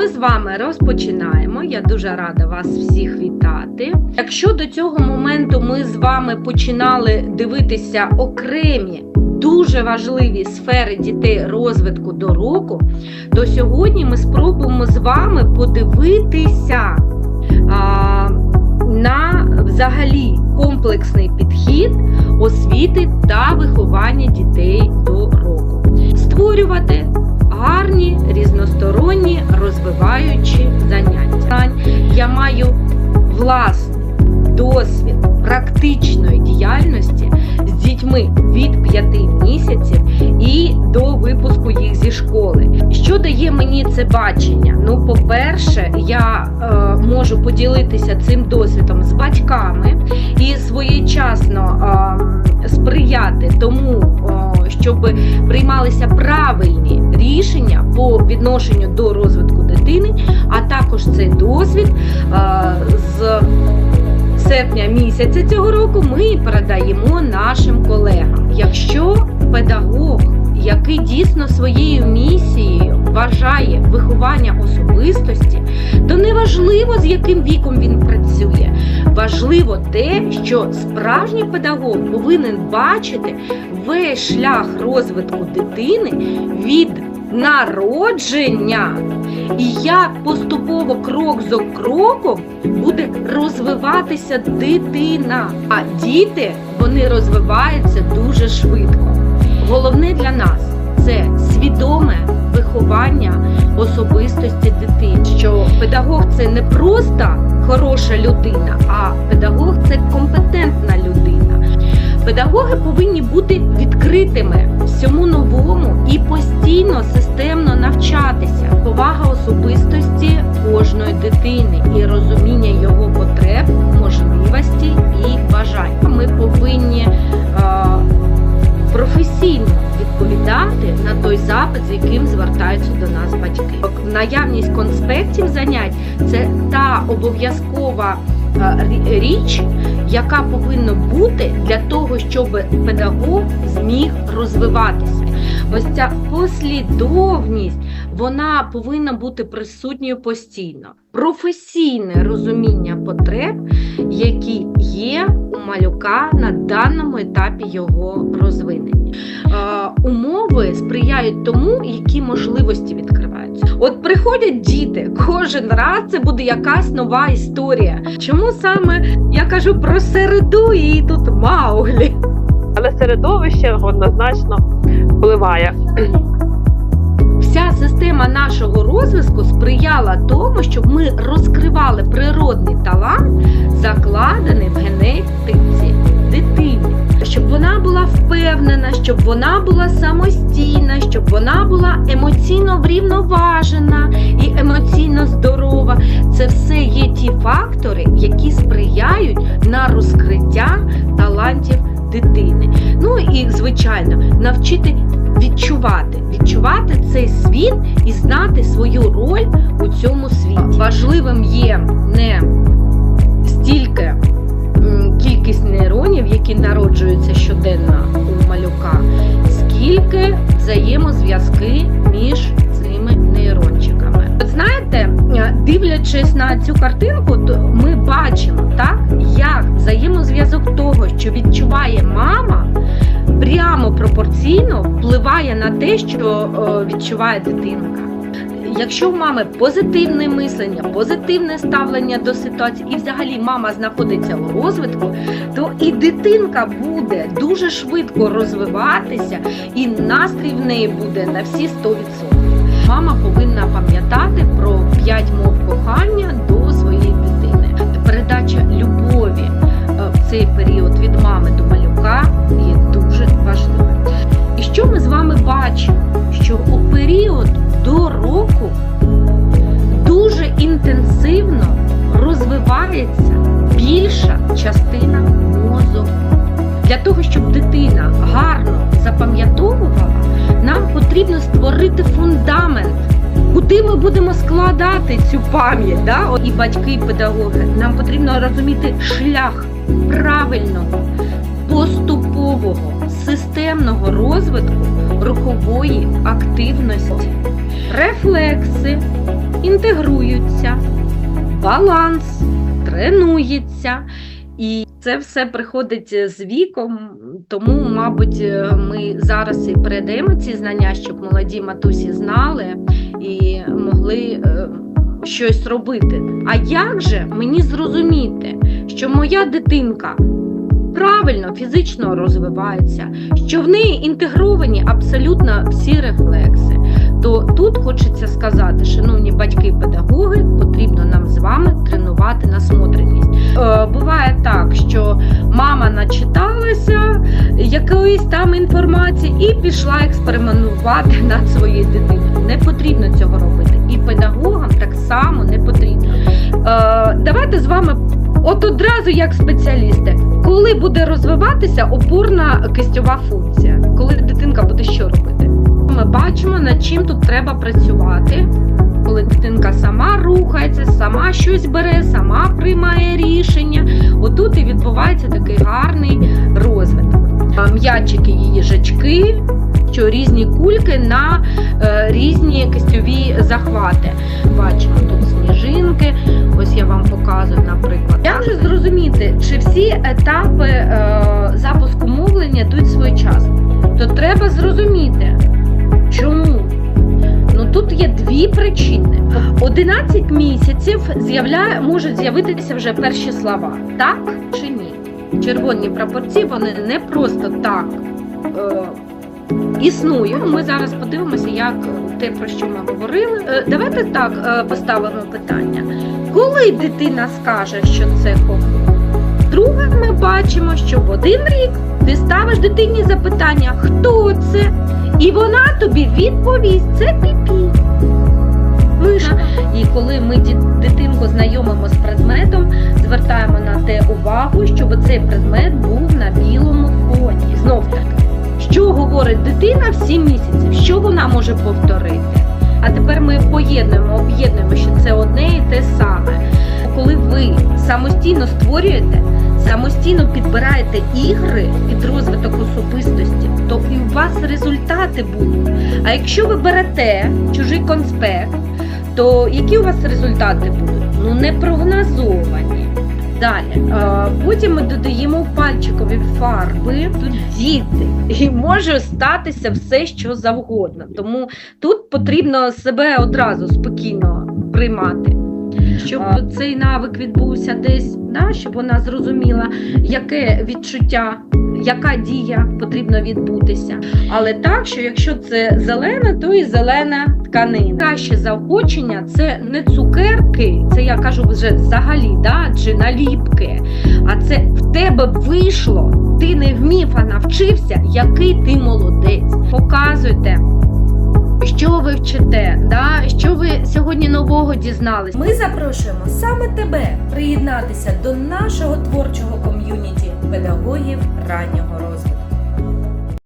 ми з вами розпочинаємо. Я дуже рада вас всіх вітати. Якщо до цього моменту ми з вами починали дивитися окремі дуже важливі сфери дітей розвитку до року, то сьогодні ми спробуємо з вами подивитися а, на взагалі комплексний підхід освіти та виховання дітей до року. Створювати гарні, різносторонні, розвиваючі заняття. Я маю власний досвід практичної діяльності з дітьми від 5 місяців і до випуску їх зі школи. Що дає мені це бачення? Ну, по-перше, я е, можу поділитися цим досвідом з батьками і своєчасно е, сприяти тому, е, щоб приймалися правильні рішення по відношенню до розвитку дитини, а також цей досвід з серпня місяця цього року ми передаємо нашим колегам. Якщо педагог, який дійсно своєю місією вважає виховання особистості, то неважливо з яким віком він працює. Важливо те, що справжній педагог повинен бачити весь шлях розвитку дитини від народження. І як поступово крок за кроком буде розвиватися дитина. А діти вони розвиваються дуже швидко. Головне для нас це свідоме виховання особистості дитини. Що педагог це не просто хороша людина, а педагог це компетентна людина. Педагоги повинні бути відкритими всьому новому і постійно системно навчатися. Повага особистості кожної дитини і розуміння його потреб, запит, з яким звертаються до нас батьки. Наявність конспектів занять це та обов'язкова е, річ, яка повинна бути для того, щоб педагог зміг розвиватися. Ось ця послідовність вона повинна бути присутньою постійно. Професійне розуміння потреб, які є у малюка на даному етапі його розвинення. Умови сприяють тому, які можливості відкриваються. От приходять діти, кожен раз це буде якась нова історія. Чому саме я кажу про середу і тут Мауглі? але середовище однозначно впливає. Вся система нашого розвитку сприяла тому, щоб ми розкривали природний талант, закладений в генетиці впевнена, щоб вона була самостійна, щоб вона була емоційно врівноважена і емоційно здорова. Це все є ті фактори, які сприяють на розкриття талантів дитини. Ну і звичайно, навчити відчувати, відчувати цей світ і знати свою роль у цьому світі. Важливим є не стільки кількість нейронів, які народжуються щоденно у малюка, скільки взаємозв'язки між цими нейрончиками. От знаєте, е, дивлячись на цю картинку, то ми бачимо, так, як взаємозв'язок того, що відчуває мама, прямо пропорційно впливає на те, що е, відчуває дитинка. Якщо в мами позитивне мислення, позитивне ставлення до ситуації, і взагалі мама знаходиться у розвитку, то і дитинка буде дуже швидко розвиватися, і настрій в неї буде на всі 100%. Мама повинна пам'ятати про 5 мов кохання до своєї дитини. Передача любові е, в цей період від мами до малюка є дуже важливим. І що ми з вами бачимо? Більша частина мозку. Для того, щоб дитина гарно запам'ятовувала, нам потрібно створити фундамент. Куди ми будемо складати цю пам'ять? Да? І батьки, і педагоги. Нам потрібно розуміти шлях правильного, поступового, системного розвитку рухової активності. Рефлекси інтегруються, баланс тренується. І це все приходить з віком, тому, мабуть, ми зараз і передаємо ці знання, щоб молоді матусі знали і могли е, щось робити. А як же мені зрозуміти, що моя дитинка правильно фізично розвивається, що в неї інтегровані абсолютно всі рефлекси? То тут хочеться сказати, шановні батьки тренувати насмотреність. Е, буває так, що мама начиталася якоїсь там інформації і пішла експериментувати над своєю дитиною. Не потрібно цього робити. І педагогам так само не потрібно. Е, давайте з вами, от одразу як спеціалісти, коли буде розвиватися опорна кистьова функція, коли дитинка буде що робити? Ми бачимо, над чим тут треба працювати. Коли дитинка сама рухається, сама щось бере, сама приймає рішення. Отут і відбувається такий гарний розвиток. М'ячики і їжачки, що різні кульки на е, різні кистьові захвати. Бачимо тут сніжинки. Ось я вам показую, наприклад. Як же зрозуміти, чи всі етапи е, запуску мовлення йдуть своєчасно? То треба зрозуміти, чому. Ну тут є дві причини. 11 місяців з'являє, можуть з'явитися вже перші слова, так чи ні. Червоні прапорці вони не просто так е, існують. Ми зараз подивимося, як те, про що ми говорили. Е, давайте так е, поставимо питання. Коли дитина скаже, що це кому? Друге, ми бачимо, що в один рік ти ставиш дитині запитання, хто це? І вона тобі відповість, це піпі. Миша. І коли ми дитинку знайомимо з предметом, звертаємо на те увагу, щоб цей предмет був на білому фоні. Знов таки, що говорить дитина в 7 місяців, що вона може повторити. А тепер ми поєднуємо, об'єднуємо, що це одне і те саме. Коли ви самостійно створюєте, самостійно підбираєте ігри під розвиток особистості, то і у вас результати будуть. А якщо ви берете чужий конспект, то які у вас результати будуть? Ну не прогнозовані. Далі, потім ми додаємо пальчикові фарби, тут діти, і може статися все, що завгодно. Тому тут потрібно себе одразу спокійно приймати. Щоб цей навик відбувся десь, да, щоб вона зрозуміла, яке відчуття, яка дія потрібно відбутися. Але так, що якщо це зелена, то і зелена тканина. Краще заохочення це не цукерки, це я кажу вже взагалі, да, чи наліпки. А це в тебе вийшло, ти не вмів, а навчився, який ти молодець. Показуйте. Що ви вчите, да? що ви сьогодні нового дізналися. Ми запрошуємо саме тебе приєднатися до нашого творчого ком'юніті педагогів раннього розвитку.